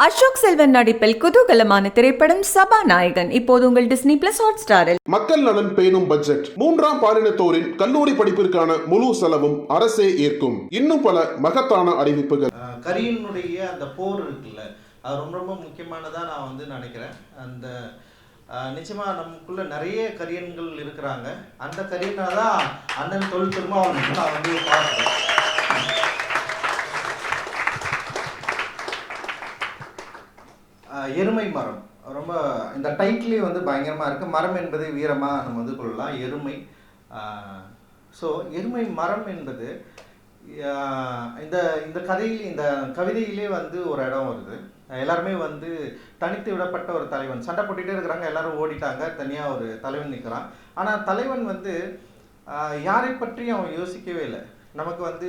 அசோக் செல்வன் நடிப்பில் குதூகலமான திரைப்படம் சபாநாயகன். இப்போது உங்கள் டிஸ்னி பிளஸ் ஹாட் ஸ்டாரில் மக்கள் நலன் பேணும் பட்ஜெட். மூன்றாம் பாலினத்தோரின் கல்லூரி படிப்பிற்கான முழு செலவும் அரசே ஏற்கும். இன்னும் பல மகத்தான அறிவிப்புகள். கரியனுடைய அந்த போர் இருக்குல்ல அது ரொம்ப ரொம்ப முக்கியமானதாக நான் வந்து நினைக்கிறேன். அந்த அஹ், நிச்சயமா நமக்குள்ள நிறைய கரியன்கள் இருக்கிறாங்க. அந்த கரியனை தான் அண்ணன் தொழில் திருமாவளவன் நான் வந்து பார்க்குறேன் எருமை மரம். ரொம்ப இந்த டைட்டிலே வந்து பயங்கரமாக இருக்குது மரம் என்பது வீரமாக நம்ம வந்து கொள்ளலாம். எருமை. ஸோ எருமை மரம் என்பது இந்த இந்த கதையில் இந்த கவிதையிலே வந்து ஒரு இடம் வருது. எல்லாருமே வந்து தனித்து விடப்பட்ட ஒரு தலைவன். சண்டை போட்டுகிட்டே இருக்கிறாங்க. எல்லாரும் ஓடிட்டாங்க. தனியாக ஒரு தலைவன் நிற்கிறான் ஆனால் தலைவன் வந்து யாரை பற்றியும் அவன் யோசிக்கவே இல்லை. நமக்கு வந்து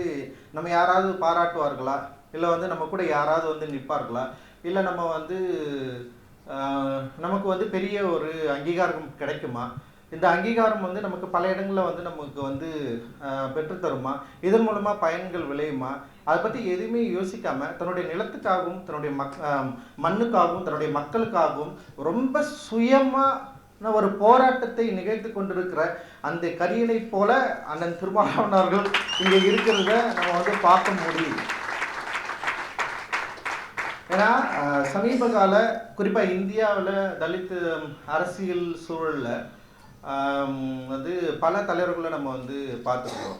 நம்ம யாராவது பாராட்டுவார்களா? இல்லை வந்து நம்ம கூட யாராவது வந்து நிற்பார்களா? இல்லை நம்ம வந்து நமக்கு வந்து பெரிய ஒரு அங்கீகாரம் கிடைக்குமா? இந்த அங்கீகாரம் வந்து நமக்கு பல இடங்களில் வந்து நமக்கு வந்து பெற்றுத்தருமா? இதன் மூலமாக பயன்கள் விளையுமா? அதை பற்றி எதுவுமே யோசிக்காமல் தன்னுடைய நிலத்துக்காகவும் தன்னுடைய மக் மண்ணுக்காகவும் தன்னுடைய மக்களுக்காகவும் ரொம்ப சுயமாக ஒரு போராட்டத்தை நிகழ்த்து கொண்டிருக்கிற அந்த கரியனை போல அண்ணன் திருமாவளவன் அவர்கள் இங்கே இருக்கிறத நம்ம வந்து பார்க்க முடியும் ஏன்னா சமீப கால குறிப்பாக இந்தியாவில் தலித் அரசியல் சூழலில் வந்து பல தலைவர்களை நம்ம வந்து பார்த்துருக்கோம்.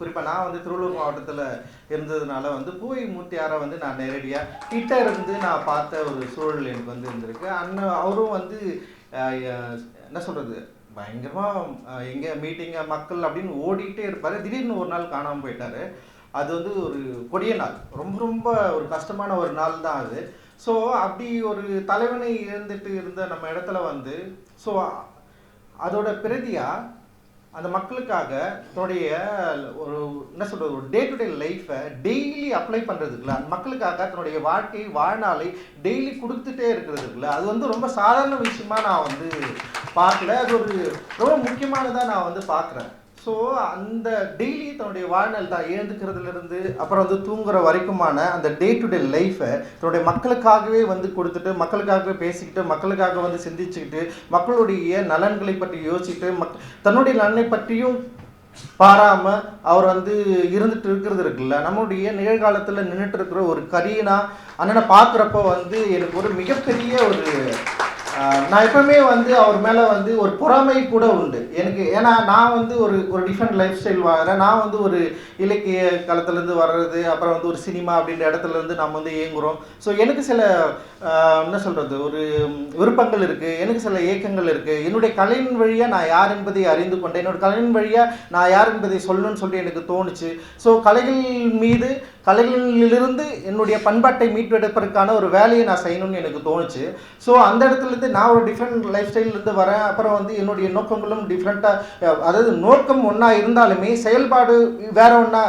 குறிப்பாக நான் வந்து திருவள்ளூர் மாவட்டத்தில் இருந்ததுனால வந்து பூவை மூர்த்தியாரை வந்து நான் நேரடியாக கிட்ட இருந்து நான் பார்த்த ஒரு சூழல் எனக்கு வந்து இருந்திருக்கு. அண்ணன் அவரும் வந்து என்ன சொல்கிறது பயங்கரமாக எங்கே மீட்டிங்க மக்கள் அப்படின்னு ஓடிட்டே இருப்பார். திடீர்னு ஒரு நாள் காணாமல் போயிட்டார். அது வந்து ஒரு கொடிய நாள். ரொம்ப ரொம்ப ஒரு கஷ்டமான ஒரு நாள் தான் அது. ஸோ அப்படி ஒரு தலைவனை இழந்துட்டு இருந்த நம்ம இடத்துல வந்து ஸோ அதோட பிரதியாக அந்த மக்களுக்காக தன்னுடைய ஒரு என்ன சொல்றது ஒரு டே டு டே லைஃப்பை டெய்லி அப்ளை பண்ணுறதுக்குல அந்த மக்களுக்காக தன்னுடைய வாழ்க்கை வாழ்நாளை டெய்லி கொடுத்துட்டே இருக்கிறதுக்குல அது வந்து ரொம்ப சாதாரண விஷயமா நான் வந்து பார்க்கல. அது ஒரு ரொம்ப முக்கியமானதாக நான் வந்து பார்க்குறேன். ஸோ அந்த டெய்லி தன்னுடைய வாழ்நாள் தான் எழுந்துக்கிறதுலேருந்து அப்புறம் வந்து தூங்குற வரைக்குமான அந்த டே டு டே லைஃப்பை தன்னுடைய மக்களுக்காகவே வந்து கொடுத்துட்டு மக்களுக்காகவே பேசிக்கிட்டு மக்களுக்காக வந்து சிந்திச்சுக்கிட்டு மக்களுடைய நலன்களை பற்றி யோசிச்சுட்டு மக் தன்னுடைய நலனை பற்றியும் பாராம அவர் வந்து இருந்துட்டு இருக்கிறது இருக்குல்ல? நம்மளுடைய நிகழ்காலத்தில் நின்றுட்டு இருக்கிற ஒரு கரியனா அண்ணனை பார்க்குறப்ப வந்து எனக்கு ஒரு மிகப்பெரிய ஒரு நான் எப்பவுமே வந்து அவர் மேலே வந்து ஒரு பொறாமை கூட உண்டு. எனக்கு ஏன்னா நான் வந்து ஒரு ஒரு டிஃப்ரெண்ட் லைஃப் ஸ்டைல் வாங்குறேன். நான் வந்து ஒரு இலக்கிய களத்துலேருந்து வர்றது அப்புறம் வந்து ஒரு சினிமா அப்படின்ற இடத்துலேருந்து நம்ம வந்து இயங்குகிறோம் ஸோ எனக்கு சில என்ன சொல்கிறது ஒரு விருப்பங்கள் இருக்குது எனக்கு சில ஏக்கங்கள் இருக்குது என்னுடைய கலையின் வழியாக நான் யார் என்பதை அறிந்து கொண்டேன். என்னோட கலையின் வழியாக நான் யார் என்பதை சொல்லணும்னு சொல்லி எனக்கு தோணுச்சு. ஸோ கலைகள் மீது கலைகளிலிருந்து என்னுடைய பண்பாட்டை மீட்டெடுப்பதற்கான ஒரு வேலையை நான் செய்யணும்னு எனக்கு தோணுச்சு. ஸோ அந்த இடத்துலேருந்து நான் ஒரு டிஃப்ரெண்ட் லைஃப் ஸ்டைல்லேருந்து வரேன். அப்புறம் வந்து என்னுடைய நோக்கங்களும் டிஃப்ரெண்ட்டாக அதாவது நோக்கம் ஒன்றா இருந்தாலுமே செயல்பாடு வேற ஒன்றா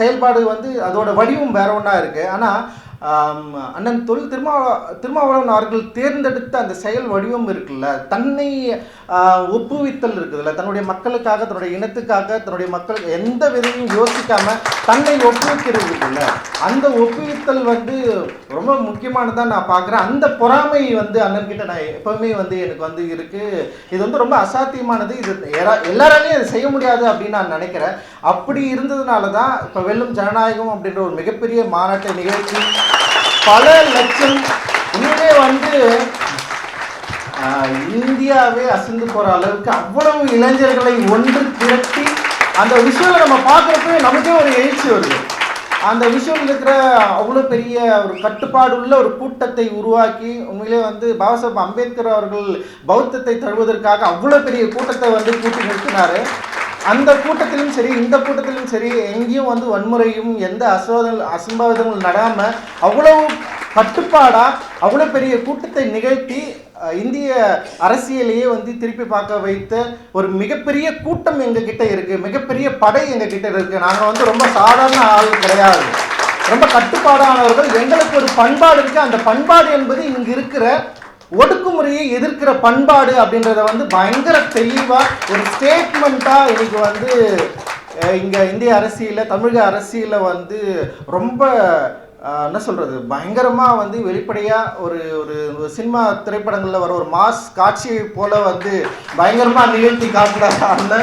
செயல்பாடு வந்து அதோட வடிவம் வேற ஒன்றா இருக்குது ஆனால் அண்ணன் தொல் திருமாவள திருமாவளவன் அவர்கள் தேர்ந்தெடுத்த அந்த செயல் வடிவம் இருக்குல்ல தன்னை ஒப்புவித்தல் இருக்குதுல்ல தன்னுடைய மக்களுக்காக தன்னுடைய இனத்துக்காக தன்னுடைய மக்கள் எந்த விதையும் யோசிக்காம தன்னை ஒப்புவிக்கிறது இருக்குல்ல அந்த ஒப்புவித்தல் வந்து ரொம்ப முக்கியமானதாக நான் பார்க்குறேன். அந்த பொறாமை வந்து அண்ணன்கிட்ட நான் எப்பவுமே வந்து எனக்கு வந்து இருக்கு. இது வந்து ரொம்ப அசாத்தியமானது. இது எல்லாராலையும் அதை செய்ய முடியாது அப்படின்னு நான் நினைக்கிறேன். அப்படி இருந்ததுனால தான் இப்போ வெல்லும் ஜனநாயகம் அப்படின்ற ஒரு மிகப்பெரிய மாநாட்டை நிகழ்ச்சி பல லட்சம் உண்மையிலே வந்து இந்தியாவே அசந்து போற அளவுக்கு அவ்வளவு இளைஞர்களை ஒன்று திரட்டி அந்த விஷயம் நம்ம பார்க்குறப்ப நமக்கே ஒரு எழுச்சி வருது. அந்த விஷயம் இருக்கிற அவ்வளோ பெரிய ஒரு கட்டுப்பாடு உள்ள ஒரு கூட்டத்தை உருவாக்கி உண்மையிலே வந்து பாபா பாபாசாஹேப் அம்பேத்கர் அவர்கள் பௌத்தத்தை தழுவதற்காக அவ்வளோ பெரிய கூட்டத்தை வந்து கூட்டி நிறுத்தினாரு. அந்த கூட்டத்திலும் சரி இந்த கூட்டத்திலும் சரி எங்கேயும் வந்து வன்முறையும் எந்த அசோதல் அசம்பாவிதங்களும் நடாமல் அவ்வளவு கட்டுப்பாடாக அவ்வளோ பெரிய கூட்டத்தை நிகழ்த்தி இந்திய அரசியலையே வந்து திருப்பி பார்க்க வைத்த ஒரு மிகப்பெரிய கூட்டம் எங்ககிட்ட இருக்குது மிகப்பெரிய படை எங்ககிட்ட இருக்குது நாங்கள் வந்து ரொம்ப சாதாரண ஆள் கிடையாது. ரொம்ப கட்டுப்பாடானவர்கள். எங்களுக்கு ஒரு பண்பாடு இருக்குது அந்த பண்பாடு என்பது இங்கே இருக்கிற ஒடுக்குமுறையை எதிர்க்கிற பண்பாடு அப்படின்றத வந்து பயங்கர தெளிவாக ஒரு ஸ்டேட்மெண்ட்டாக இன்னைக்கு வந்து இங்கே இந்திய அரசியலில் தமிழக அரசியலில் வந்து ரொம்ப என்ன சொல்கிறது பயங்கரமாக வந்து வெளிப்படையாக ஒரு ஒரு சினிமா திரைப்படங்களில் வர ஒரு மாஸ் காட்சியை போல் வந்து பயங்கரமாக நிகழ்த்தி காட்டுறாங்க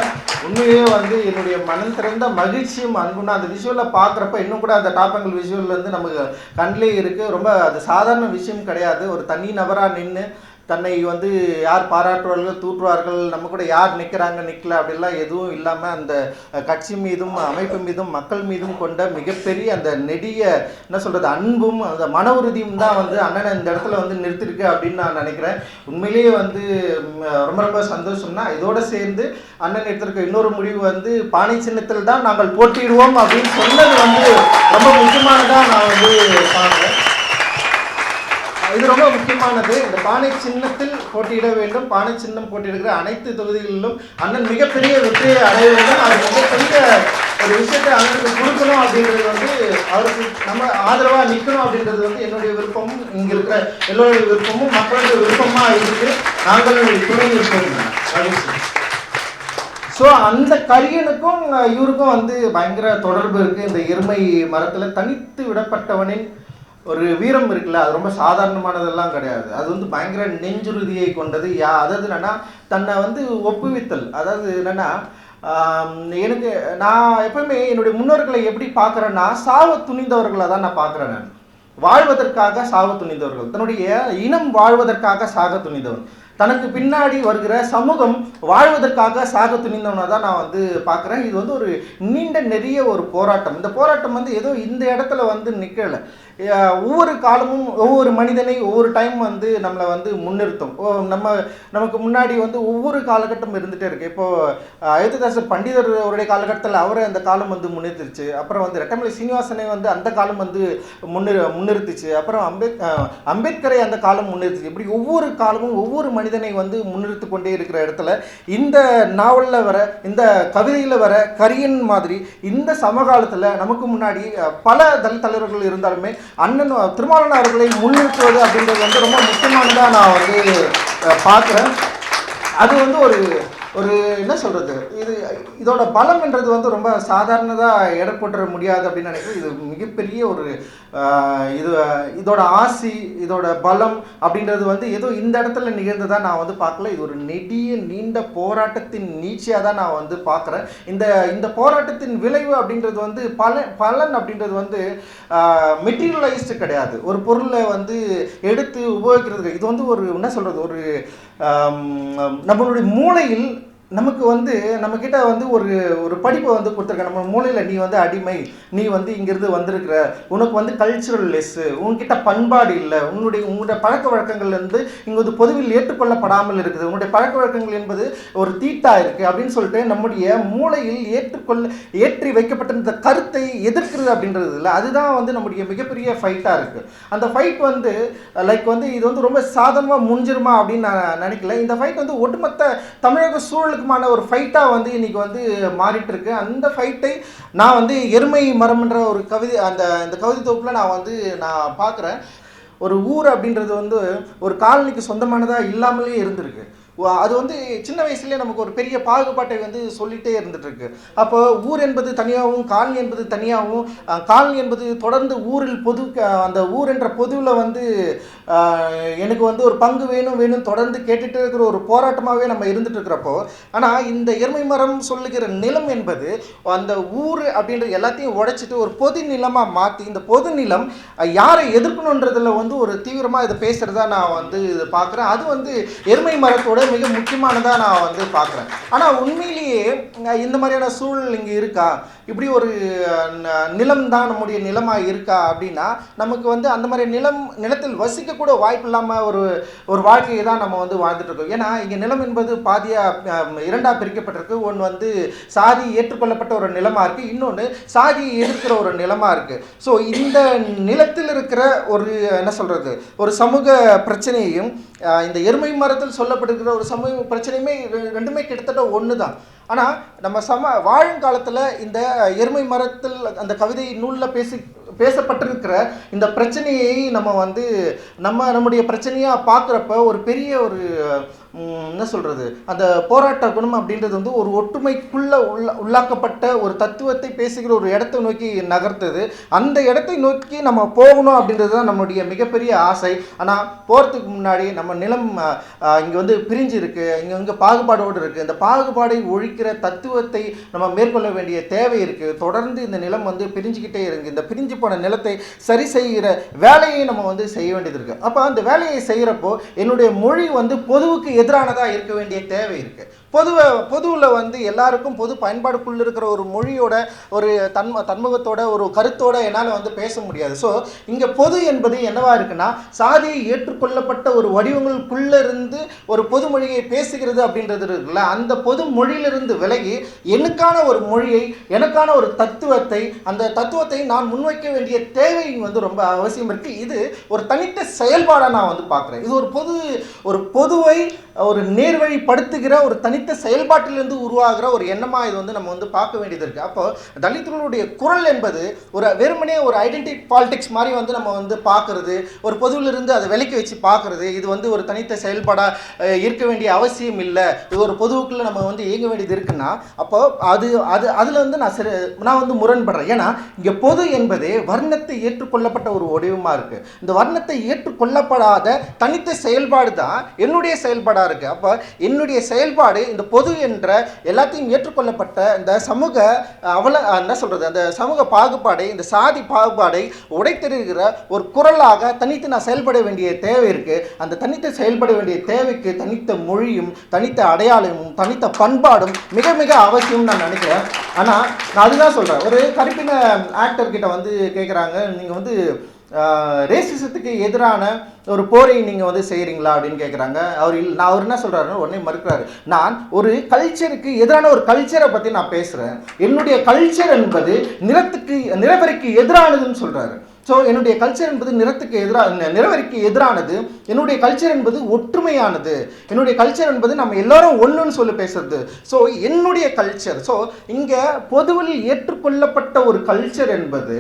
உண்மையே வந்து என்னுடைய மனம் திறந்த மகிழ்ச்சியும் அன்புனா அந்த விஷுவலில் பார்க்குறப்ப இன்னும் கூட அந்த டாப்பங்கள் விஷுவல் வந்து நமக்கு கண்ணிலே இருக்குது ரொம்ப அது சாதாரண விஷயம் கிடையாது. ஒரு தனி நபராக நின்று தன்னை வந்து யார் பாராட்டுவார்கள் தூற்றுவார்கள் நம்ம கூட யார் நிற்கிறாங்க நிற்கல அப்படிலாம் எதுவும் இல்லாமல் அந்த கட்சி மீதும் அமைப்பு மீதும் மக்கள் மீதும் கொண்ட மிகப்பெரிய அந்த நெடிய என்ன சொல்கிறது அன்பும் அந்த மன உறுதியும் தான் வந்து அண்ணனை இந்த இடத்துல வந்து நிறுத்திருக்கு அப்படின்னு நான் நினைக்கிறேன். உண்மையிலேயே வந்து ரொம்ப ரொம்ப சந்தோஷம்னா இதோடு சேர்ந்து அண்ணன் எடுத்திருக்க இன்னொரு முடிவு வந்து பானை சின்னத்தில் தான் நாங்கள் போட்டியிடுவோம் அப்படின்னு சொன்னது வந்து ரொம்ப முக்கியமானதாக நான் வந்து இது ரொம்ப முக்கியமானது. இந்த பானை சின்னத்தில் போட்டியிட வேண்டும். பானை சின்னம் போட்டியிடுகிற அனைத்து தொகுதிகளிலும் அண்ணன் மிகப்பெரிய வெற்றியை அடைய வேண்டும். அது மிகப்பெரிய ஒரு விஷயத்தை அண்ணனுக்கு கொடுக்கணும் அப்படின்றது வந்து அவருக்கு நம்ம ஆதரவாக நிற்கணும் அப்படின்றது வந்து என்னுடைய விருப்பமும் இங்கே இருக்கிற எல்லோருடைய விருப்பமும் மக்களுடைய விருப்பமாக இருக்கு. நாங்கள் துணை இருக்கோம் ஸோ அந்த கரியனுக்கும் இவருக்கும் வந்து பயங்கர தொடர்பு இருக்குது இந்த எருமை மரத்தில் தனித்து விடப்பட்டவனின் ஒரு வீரம் இருக்குல்ல அது ரொம்ப சாதாரணமானதெல்லாம் கிடையாது. அது வந்து பயங்கர நெஞ்சுறுதியை கொண்டது. யா அதாவது என்னன்னா தன்னை வந்து ஒப்புவித்தல். அதாவது என்னன்னா எனக்கு நான் எப்பவுமே என்னுடைய முன்னோர்களை எப்படி பார்க்குறேன்னா சாவ துணிந்தவர்களை தான் நான் பார்க்குறேன் நான். வாழ்வதற்காக சாவ துணிந்தவர்கள். தன்னுடைய இனம் வாழ்வதற்காக சாக துணிந்தவன். தனக்கு பின்னாடி வருகிற சமூகம் வாழ்வதற்காக சாக துணிந்தவனை தான் நான் வந்து பார்க்குறேன். இது வந்து ஒரு நீண்ட நெறிய ஒரு போராட்டம். இந்த போராட்டம் வந்து ஏதோ இந்த இடத்துல வந்து நிற்கலை ஒவ்வொரு காலமும் ஒவ்வொரு மனிதனை ஒவ்வொரு டைம் வந்து நம்மளை வந்து முன்னிறுத்தும். ஓ, நம்ம நமக்கு முன்னாடி வந்து ஒவ்வொரு காலகட்டம் இருந்துகிட்டே இருக்குது இப்போது அயோத்திதாசர் பண்டிதர் அவருடைய காலகட்டத்தில் அவரை அந்த காலம் வந்து முன்னிறுத்துச்சு அப்புறம் வந்து ரெட்டமலை சீனிவாசனை வந்து அந்த காலம் வந்து முன்னிறு முன்னிறுத்துச்சு. அப்புறம் அம்பேத் அம்பேத்கரை அந்த காலம் முன்னிறுத்துச்சு. இப்படி ஒவ்வொரு காலமும் ஒவ்வொரு மனிதனை வந்து முன்னிறுத்து கொண்டே இருக்கிற இடத்துல இந்த நாவலில் வர இந்த கவிதையில் வர கரியன் மாதிரி இந்த சமகாலத்தில் நமக்கு முன்னாடி பல தலித் தலைவர்கள் இருந்தாலுமே அண்ணன் திருமாவளவன் அவர்களை முன்னிறுத்துவது அப்படின்றது வந்து ரொம்ப முக்கியமானதாக நான் வந்து பார்க்குறேன். அது வந்து ஒரு ஒரு என்ன சொல்கிறது இது இதோட பலம் என்றது வந்து ரொம்ப சாதாரணதாக இடப்பட்டுற முடியாது அப்படின்னு நினைக்கிறேன். இது மிகப்பெரிய ஒரு இது இதோட ஆசி இதோட பலம் அப்படின்றது வந்து ஏதோ இந்த இடத்துல நிகழ்ந்ததாக நான் வந்து பார்க்கல. இது ஒரு நெடிய நீண்ட போராட்டத்தின் நீட்சியாக தான் நான் வந்து பார்க்குறேன். இந்த இந்த போராட்டத்தின் விளைவு அப்படின்றது வந்து பலன் பலன் அப்படின்றது வந்து மெட்டீரியலைஸ்டு கிடையாது. ஒரு பொருளை வந்து எடுத்து உபயோகிக்கிறதுக்கு இது வந்து ஒரு என்ன சொல்கிறது ஒரு நம்மளுடைய மூளையில் நமக்கு வந்து நம்மக்கிட்ட வந்து ஒரு ஒரு படிப்பை வந்து கொடுத்துருக்க நம்ம மூலையில் நீ வந்து அடிமை நீ வந்து இங்கிருந்து வந்திருக்கிற உனக்கு வந்து கல்ச்சுரல் லெஸ்ஸு உன்கிட்ட பண்பாடு இல்லை உன்னுடைய உன்னுடைய பழக்க வழக்கங்கள் வந்து இங்கே வந்து பொதுவில் ஏற்றுக்கொள்ளப்படாமல் இருக்குது உன்னுடைய பழக்க வழக்கங்கள் என்பது ஒரு தீட்டா இருக்குது அப்படின்னு சொல்லிட்டு நம்முடைய மூளையில் ஏற்றுக்கொள்ள ஏற்றி வைக்கப்பட்டிருந்த கருத்தை எதிர்க்கிறது அப்படின்றது இல்லை அதுதான் வந்து நம்முடைய மிகப்பெரிய ஃபைட்டாக இருக்குது அந்த ஃபைட் வந்து லைக் வந்து இது வந்து ரொம்ப சாதாரணமாக முடிஞ்சிருமா அப்படின்னு நான் நினைக்கல. இந்த ஃபைட் வந்து ஒட்டுமொத்த தமிழக சூழலுக்குமான ஒரு ஃபைட்டாக வந்து இன்னைக்கு வந்து மாறிட்டு இருக்கு அந்த ஃபைட்டை நான் வந்து எருமை மரம்ன்ற ஒரு கவிதை அந்த இந்த கவிதை தொகுப்பில் நான் வந்து நான் பார்க்குறேன் ஒரு ஊர் அப்படின்றது வந்து ஒரு காலனிக்கு சொந்தமானதாக இல்லாமலே இருந்திருக்கு. அது வந்து சின்ன வயசுலேயே நமக்கு ஒரு பெரிய பாகுபாட்டை வந்து சொல்லிகிட்டே இருந்துகிட்ருக்கு அப்போ ஊர் என்பது தனியாகவும் காலனி என்பது தனியாகவும் காலனி என்பது தொடர்ந்து ஊரில் பொது அந்த ஊர் என்ற பொதுவில் வந்து எனக்கு வந்து ஒரு பங்கு வேணும் வேணும் தொடர்ந்து கேட்டுட்டு இருக்கிற ஒரு போராட்டமாகவே நம்ம இருந்துட்டு இருக்கிறப்போ ஆனால் இந்த எருமை மரம் சொல்லுகிற நிலம் என்பது அந்த ஊர் அப்படின்ற எல்லாத்தையும் உடைச்சிட்டு ஒரு பொது நிலமாக மாற்றி இந்த பொது நிலம் யாரை எதிர்க்கணுன்றதில் வந்து ஒரு தீவிரமாக இதை பேசுகிறதா நான் வந்து இது பார்க்குறேன். அது வந்து எருமை மரத்தோட மிக முக்கியமானதாக நான் வந்து பார்க்குறேன். ஆனால் உண்மையிலேயே இந்த மாதிரியான சூழல் இங்கே இருக்கா? இப்படி ஒரு ந- நிலம் தான் நம்முடைய நிலமாக இருக்கா அப்படின்னா நமக்கு வந்து அந்த மாதிரி நிலம் நிலத்தில் வசிக்கக்கூட வாய்ப்பு இல்லாமல் ஒரு ஒரு வாழ்க்கையை தான் நம்ம வந்து வாழ்ந்துட்டு இருக்கோம். ஏன்னா இங்கே நிலம் என்பது பாதியாக இரண்டாக பிரிக்கப்பட்டிருக்கு. ஒன்று வந்து சாதி ஏற்றுக்கொள்ளப்பட்ட ஒரு நிலமாக இருக்குது இன்னொன்று சாதியை எதிர்க்கிற ஒரு நிலமாக இருக்குது ஸோ இந்த நிலத்தில் இருக்கிற ஒரு என்ன சொல்கிறது ஒரு சமூக பிரச்சனையையும் இந்த எருமை மரத்தில் சொல்லப்பட்டிருக்கிற ஒரு சமூக பிரச்சனையுமே ரெண்டுமே கிட்டத்தட்ட ஒன்று தான் ஆனால் நம்ம சம வாழும் காலத்தில் இந்த எருமை மரத்தில் அந்த கவிதை நூலில் பேசி பேசப்பட்டிருக்கிற இந்த பிரச்சனையை நம்ம வந்து நம்ம நம்முடைய பிரச்சனையாக பார்க்குறப்ப ஒரு பெரிய ஒரு என்ன சொல்கிறது அந்த போராட்ட குணம் அப்படின்றது வந்து ஒரு ஒற்றுமைக்குள்ளே உள்ள உள்ளாக்கப்பட்ட ஒரு தத்துவத்தை பேசுகிற ஒரு இடத்தை நோக்கி நகர்த்துது. அந்த இடத்தை நோக்கி நம்ம போகணும் அப்படின்றது தான் நம்முடைய மிகப்பெரிய ஆசை. ஆனால் போகிறதுக்கு முன்னாடி நம்ம நிலம் இங்கே வந்து பிரிஞ்சு இருக்குது இங்கே இங்கே பாகுபாடோடு இருக்குது இந்த பாகுபாடை ஒழிக்கிற தத்துவத்தை நம்ம மேற்கொள்ள வேண்டிய தேவை இருக்குது தொடர்ந்து இந்த நிலம் வந்து பிரிஞ்சுக்கிட்டே இருக்குது இந்த பிரிஞ்சு போன நிலத்தை சரி செய்கிற வேலையை நம்ம வந்து செய்ய வேண்டியது இருக்குது அப்போ அந்த வேலையை செய்கிறப்போ என்னுடைய மொழி வந்து பொதுவுக்கு எதிரானதாக இருக்க வேண்டிய தேவை இருக்குது பொதுவை பொதுவில் வந்து எல்லாருக்கும் பொது பயன்பாடுக்குள்ள இருக்கிற ஒரு மொழியோட ஒரு தன்ம தன்முகத்தோட ஒரு கருத்தோட என்னால் வந்து பேச முடியாது. ஸோ இங்கே பொது என்பது என்னவா இருக்குன்னா சாதியை ஏற்றுக்கொள்ளப்பட்ட ஒரு வடிவங்களுக்குள்ளே இருந்து ஒரு பொது மொழியை பேசுகிறது அப்படின்றது இருக்குல்ல அந்த பொது மொழியிலிருந்து விலகி எனக்கான ஒரு மொழியை எனக்கான ஒரு தத்துவத்தை அந்த தத்துவத்தை நான் முன்வைக்க வேண்டிய தேவை வந்து ரொம்ப அவசியம் இருக்குது இது ஒரு தனித்த செயல்பாடாக நான் வந்து பார்க்குறேன். இது ஒரு பொது ஒரு பொதுவை ஒரு நேர்வழிப்படுத்துகிற ஒரு தனி தலித்த செயல்பாட்டிலிருந்து உருவாகிற ஒரு எண்ணமாக இது வந்து நம்ம வந்து பார்க்க வேண்டியது இருக்குது அப்போ தலித்துகளுடைய குரல் என்பது ஒரு வெறுமனே ஒரு ஐடென்டி பாலிடிக்ஸ் மாதிரி வந்து நம்ம வந்து பார்க்குறது ஒரு பொதுவிலிருந்து அதை விலக்கி வச்சு பார்க்குறது இது வந்து ஒரு தனித்த செயல்பாடாக இருக்க வேண்டிய அவசியம் இல்லை. இது ஒரு பொதுவுக்குள்ள நம்ம வந்து இயங்க வேண்டியது இருக்குன்னா அப்போ அது அது அதில் வந்து நான் சிறு நான் வந்து முரண்படுறேன். ஏன்னா இங்கே பொது என்பதே வர்ணத்தை ஏற்றுக்கொள்ளப்பட்ட ஒரு வடிவமாக இருக்குது இந்த வர்ணத்தை ஏற்றுக்கொள்ளப்படாத தனித்த செயல்பாடு தான் என்னுடைய செயல்பாடாக இருக்குது அப்போ என்னுடைய செயல்பாடு இந்த பொது என்ற எல்லாத்தையும் ஏற்றுக்கொள்ளப்பட்ட இந்த சமூக அவல என்ன சொல்கிறது அந்த சமூக பாகுபாடை இந்த சாதி பாகுபாடை உடைத்தெறிகிற ஒரு குரலாக தனித்து நான் செயல்பட வேண்டிய தேவை இருக்குது அந்த தனித்து செயல்பட வேண்டிய தேவைக்கு தனித்த மொழியும் தனித்த அடையாளமும் தனித்த பண்பாடும் மிக மிக அவசியம் நான் நினைக்கிறேன். ஆனால் நான் அதுதான் சொல்கிறேன் ஒரு கருப்பின ஆக்டர்கிட்ட வந்து கேட்குறாங்க நீங்கள் வந்து ரேசிசத்துக்கு எதிரான ஒரு போரை நீங்கள் வந்து செய்கிறீங்களா அப்படின்னு கேட்குறாங்க அவர் இல் நான் அவர் என்ன சொல்கிறாருன்னு உடனே மறுக்கிறாரு. நான் ஒரு கல்ச்சருக்கு எதிரான ஒரு கல்ச்சரை பற்றி நான் பேசுகிறேன் என்னுடைய கல்ச்சர் என்பது நிறத்துக்கு நிறவரைக்கு எதிரானதுன்னு சொல்கிறாரு ஸோ என்னுடைய கல்ச்சர் என்பது நிறத்துக்கு எதிராக நிறவரிக்கு எதிரானது. என்னுடைய கல்ச்சர் என்பது ஒற்றுமையானது. என்னுடைய கல்ச்சர் என்பது நம்ம எல்லாரும் ஒன்றுன்னு சொல்லி பேசுறது. ஸோ என்னுடைய கல்ச்சர் ஸோ இங்கே பொதுவில் ஏற்றுக்கொள்ளப்பட்ட ஒரு கல்ச்சர் என்பது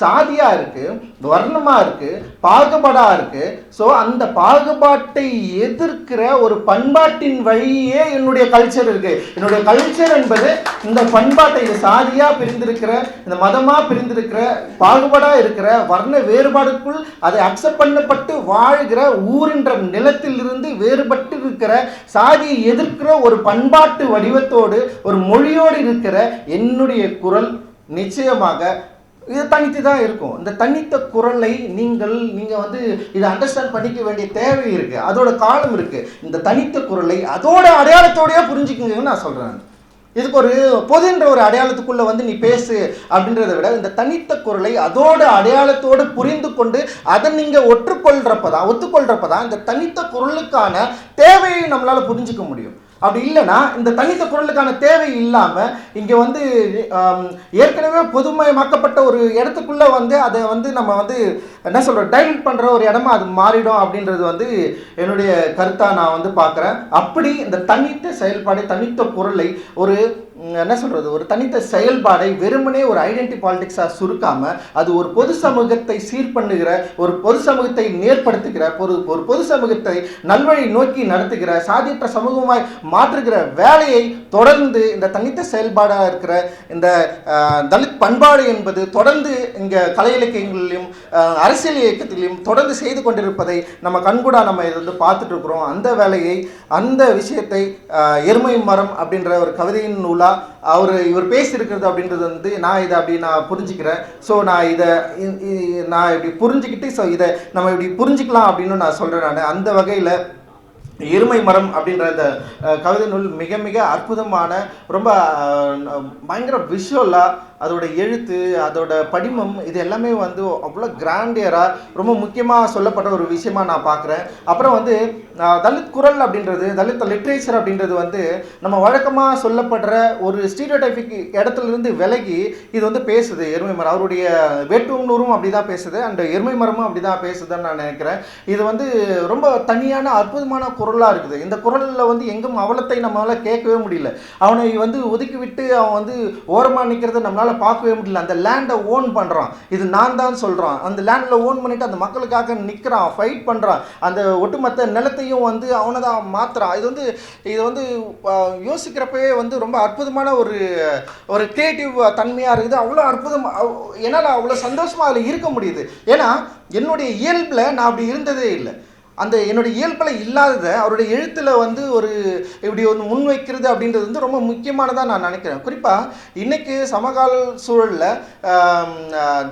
சாதியாக இருக்குது வர்ணமாக இருக்குது பாகுபாடாக இருக்குது ஸோ அந்த பாகுபாட்டை எதிர்க்கிற ஒரு பண்பாட்டின் வழியே என்னுடைய கல்ச்சர் இருக்குது என்னுடைய கல்ச்சர் என்பது இந்த பண்பாட்டை இது சாதியாக பிரிந்திருக்கிற இந்த மதமாக பிரிந்திருக்கிற பாகுபாடாக இருக்கிற வர்ண வேறுபாடுக்குள் அதை அக்செப்ட் பண்ணப்பட்டு வாழ்கிற ஊரின்ற நிலத்திலிருந்து வேறுபட்டு இருக்கிற சாதியை எதிர்க்கிற ஒரு பண்பாட்டு வடிவத்தோடு ஒரு மொழியோடு இருக்கிற என்னுடைய குரல் நிச்சயமாக இது தனித்து தான் இருக்கும். இந்த தனித்த குரலை நீங்கள் நீங்கள் வந்து இதை அண்டர்ஸ்டாண்ட் பண்ணிக்க வேண்டிய தேவை இருக்குது அதோட காலம் இருக்குது இந்த தனித்த குரலை அதோட அடையாளத்தோடய புரிஞ்சுக்குங்கன்னு நான் சொல்கிறேன் இதுக்கு ஒரு பொதுன்ற ஒரு அடையாளத்துக்குள்ள வந்து நீ பேசு அப்படின்றத விட இந்த தனித்த குரலை அதோட அடையாளத்தோடு புரிந்து கொண்டு அதை நீங்க ஒற்றுக்கொள்றப்பதான் தான் தான் இந்த தனித்த குரலுக்கான தேவையை நம்மளால புரிஞ்சுக்க முடியும். அப்படி இல்லைன்னா இந்த தனித்த குரலுக்கான தேவை இல்லாமல் இங்கே வந்து ஏற்கனவே பொதுமயமாக்கப்பட்ட ஒரு இடத்துக்குள்ளே வந்து அதை வந்து நம்ம வந்து என்ன சொல்கிறோம் டைல்யூட் பண்ணுற ஒரு இடமா அது மாறிடும் அப்படின்றது வந்து என்னுடைய கருத்தாக நான் வந்து பார்க்குறேன். அப்படி இந்த தனித்த செயல்பாடு தனித்த குரலை ஒரு என்ன சொல்கிறது ஒரு தனித்த செயல்பாடை வெறுமனே ஒரு ஐடென்டி பாலிடிக்ஸாக சுருக்காமல் அது ஒரு பொது சமூகத்தை சீர் பண்ணுகிற ஒரு பொது சமூகத்தை நேர்படுத்துகிற ஒரு ஒரு பொது சமூகத்தை நல்வழி நோக்கி நடத்துகிற சாதியற்ற சமூகமாய் மாற்றுகிற வேலையை தொடர்ந்து இந்த தனித்த செயல்பாடாக இருக்கிற இந்த தலித் பண்பாடு என்பது தொடர்ந்து இங்கே கலை இலக்கியங்களிலும் அரசியல் இயக்கத்திலையும் தொடர்ந்து செய்து கொண்டிருப்பதை நம்ம கண்கூடாக நம்ம இதை வந்து பார்த்துட்டு இருக்கிறோம். அந்த வேலையை அந்த விஷயத்தை எருமை மரம் அப்படின்ற ஒரு கவிதையின் நூலாக அவர் இவர் பேசியிருக்கிறது அப்படின்றது வந்து நான் இதை அப்படி நான் புரிஞ்சுக்கிறேன். ஸோ நான் இதை நான் இப்படி புரிஞ்சுக்கிட்டு ஸோ இதை நம்ம இப்படி புரிஞ்சுக்கலாம் அப்படின்னு நான் சொல்கிறேன் நான். அந்த வகையில் எருமை மரம் அப்படின்ற அந்த கவிதை நூல் மிக மிக அற்புதமான ரொம்ப பயங்கர விஷுவலாக அதோட எழுத்து அதோட படிமம் இது எல்லாமே வந்து அவ்வளோ கிராண்டியராக ரொம்ப முக்கியமாக சொல்லப்பட்ட ஒரு விஷயமா நான் பார்க்குறேன். அப்புறம் வந்து தலித் குரல் அப்படின்றது தலித் லிட்ரேச்சர் அப்படின்றது வந்து நம்ம வழக்கமாக சொல்லப்படுற ஒரு ஸ்டீரியோடைபிக் இடத்துல இருந்து விலகி இது வந்து பேசுது. எருமை மரம் அவருடைய வேட்டுநூறும் அப்படி தான் பேசுது அண்ட் எருமை மரமும் அப்படி தான் பேசுதுன்னு நான் நினைக்கிறேன். இது வந்து ரொம்ப தனியான அற்புதமான குரலாக இருக்குது. இந்த குரலில் வந்து எங்கும் அவலத்தை நம்மளால் கேட்கவே முடியல. அவனை வந்து ஒதுக்கி விட்டு அவன் வந்து ஓரமாக நிற்கிறத நம்மளால் நம்மளால் பார்க்கவே முடியல. அந்த லேண்டை ஓன் பண்ணுறான் இது நான் தான் சொல்கிறான் அந்த லேண்டில் ஓன் பண்ணிவிட்டு அந்த மக்களுக்காக நிற்கிறான் ஃபைட் பண்ணுறான் அந்த ஒட்டுமொத்த நிலத்தையும் வந்து அவனை தான் மாத்துறான். இது வந்து இது வந்து யோசிக்கிறப்பவே வந்து ரொம்ப அற்புதமான ஒரு ஒரு கிரியேட்டிவ் தன்மையாக இருக்குது. அவ்வளோ அற்புதம் என்னால் அவ்வளோ சந்தோஷமாக அதில் இருக்க முடியுது. ஏன்னா என்னுடைய இயல்பில் நான் அப்படி இருந்ததே இல்லை. அந்த என்னுடைய இயல்பில் இல்லாததை அவருடைய எழுத்தில் வந்து ஒரு இப்படி ஒன்று முன்வைக்கிறது அப்படின்றது வந்து ரொம்ப முக்கியமானதாக நான் நினைக்கிறேன். குறிப்பாக இன்றைக்கி சமகால சூழலில்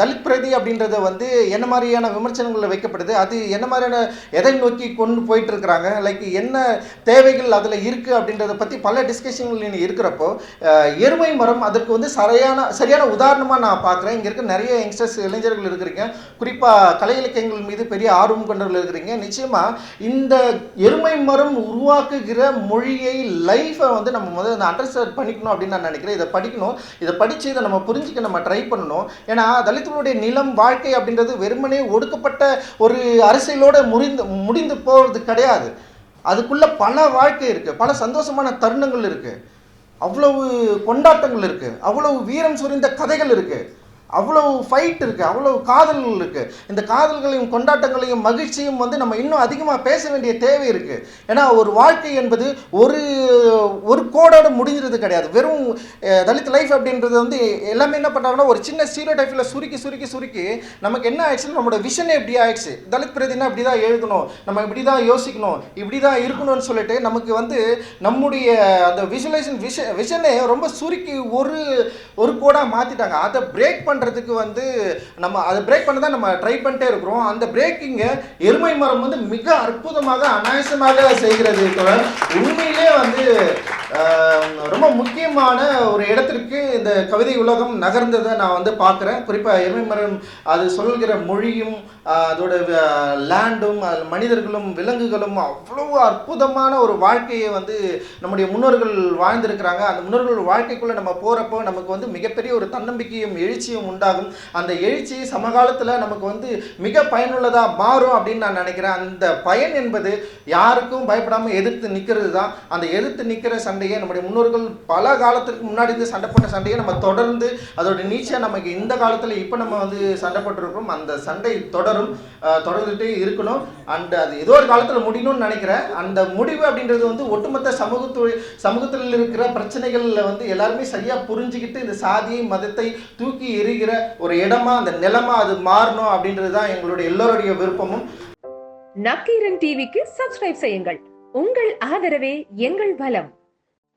தலித் பிரதி அப்படின்றத வந்து என்ன மாதிரியான விமர்சனங்களில் வைக்கப்படுது? அது என்ன மாதிரியான எதை நோக்கி கொண்டு போயிட்டுருக்குறாங்க? லைக் என்ன தேவைகள் அதில் இருக்குது அப்படின்றத பற்றி பல டிஸ்கஷன்கள் இருக்கிறப்போ எருமை மரம் அதற்கு வந்து சரியான சரியான உதாரணமாக நான் பார்க்குறேன். இங்கே இருக்க நிறைய யங்ஸ்டர்ஸ் இளைஞர்கள் இருக்கிறீங்க. குறிப்பாக கலை இலக்கியங்கள் மீது பெரிய ஆர்வம் கொண்டவர்கள் இருக்கிறீங்க. நிச்சயம் நிச்சயமாக இந்த எருமை மரம் உருவாக்குகிற மொழியை லைஃப்பை வந்து நம்ம முதல்ல அந்த அண்டர்ஸ்டாண்ட் பண்ணிக்கணும் அப்படின்னு நான் நினைக்கிறேன். இதை படிக்கணும். இதை படித்து இதை நம்ம புரிஞ்சுக்க நம்ம ட்ரை பண்ணணும். ஏன்னா தலித்துகளுடைய நிலம் வாழ்க்கை அப்படின்றது வெறுமனே ஒடுக்கப்பட்ட ஒரு அரசியலோடு முறிந்து முடிந்து போகிறது கிடையாது. அதுக்குள்ள பல வாழ்க்கை இருக்கு. பல சந்தோஷமான தருணங்கள் இருக்கு. அவ்வளவு கொண்டாட்டங்கள் இருக்கு. அவ்வளவு வீரம் சுரிந்த கதைகள் இருக்குது அவ்வளவு ஃபைட் இருக்குது அவ்வளவு காதல்கள் இருக்குது இந்த காதல்களையும் கொண்டாட்டங்களையும் மகிழ்ச்சியும் வந்து நம்ம இன்னும் அதிகமாக பேச வேண்டிய தேவை இருக்குது ஏன்னா ஒரு வாழ்க்கை என்பது ஒரு ஒரு கோடோட முடிஞ்சிருது கிடையாது. வெறும் தலித் லைஃப் அப்படின்றது வந்து எல்லாமே என்ன பண்ணுறாங்கன்னா ஒரு சின்ன ஸ்டீரியோ டைப்பில் சுருக்கி சுருக்கி சுருக்கி நமக்கு என்ன ஆயிடுச்சுன்னா நம்மளோட விஷனே இப்படி ஆயிடுச்சு. தலித் பிரதினா இப்படி தான் எழுதணும். நம்ம இப்படி தான் யோசிக்கணும். இப்படி தான் இருக்கணும்னு சொல்லிட்டு நமக்கு வந்து நம்முடைய அந்த விஷுவலைசேஷன் விஷ விஷனே ரொம்ப சுருக்கி ஒரு ஒரு கோடாக மாற்றிட்டாங்க அதை பிரேக் பண்ணுறதுக்கு வந்து நம்ம அதை பிரேக் பண்ண தான் நம்ம ட்ரை பண்ணிட்டே இருக்கிறோம். அந்த பிரேக்கிங்கை எருமை மரம் வந்து மிக அற்புதமாக அனாயசமாக செய்கிறது உண்மையிலே வந்து ரொம்ப முக்கியமான ஒரு இடத்திற்கு இந்த கவிதை உலகம் நகர்ந்ததை நான் வந்து பார்க்குறேன். குறிப்பாக எருமை அது சொல்கிற மொழியும் அதோட லேண்டும் மனிதர்களும் விலங்குகளும் அவ்வளோ அற்புதமான ஒரு வாழ்க்கையை வந்து நம்முடைய முன்னோர்கள் வாழ்ந்திருக்கிறாங்க. அந்த முன்னோர்கள் வாழ்க்கைக்குள்ளே நம்ம போகிறப்போ நமக்கு வந்து மிகப்பெரிய ஒரு தன்னம்பிக்கையும் எழுச்சியும் உண்டாகும். அந்த எழுச்சி சமகாலத்தில் நமக்கு வந்து மிக பயனுள்ளதாக மாறும் அப்படின்னு நான் நினைக்கிறேன். அந்த பயன் என்பது யாருக்கும் பயப்படாமல் எதிர்த்து நிற்கிறது தான் அந்த எதிர்த்து நிற்கிற சண்டையை நம்முடைய முன்னோர்கள் பல காலத்திற்கு முன்னாடி இருந்து சண்டை போட்ட சண்டையை நம்ம தொடர்ந்து அதோட நீச்சை நமக்கு இந்த காலத்தில் இப்போ நம்ம வந்து சண்டை போட்டிருக்கோம் அந்த சண்டை தொடரும் தொடர்ந்துகிட்டே தொடர்ந்துட்டே இருக்கணும். அண்ட் அது ஏதோ ஒரு காலத்தில் முடியணும்னு நினைக்கிறேன். அந்த முடிவு அப்படின்றது வந்து ஒட்டுமொத்த சமூகத்து சமூகத்தில் இருக்கிற பிரச்சனைகளில் வந்து எல்லாருமே சரியாக புரிஞ்சுக்கிட்டு இந்த சாதியை மதத்தை தூக்கி எறிகிற ஒரு இடமா அந்த நிலமா அது மாறணும் அப்படின்றது தான் எங்களுடைய எல்லோருடைய விருப்பமும். நக்கீரன் டிவிக்கு சப்ஸ்கிரைப் செய்யுங்கள். உங்கள் ஆதரவே எங்கள் பலம்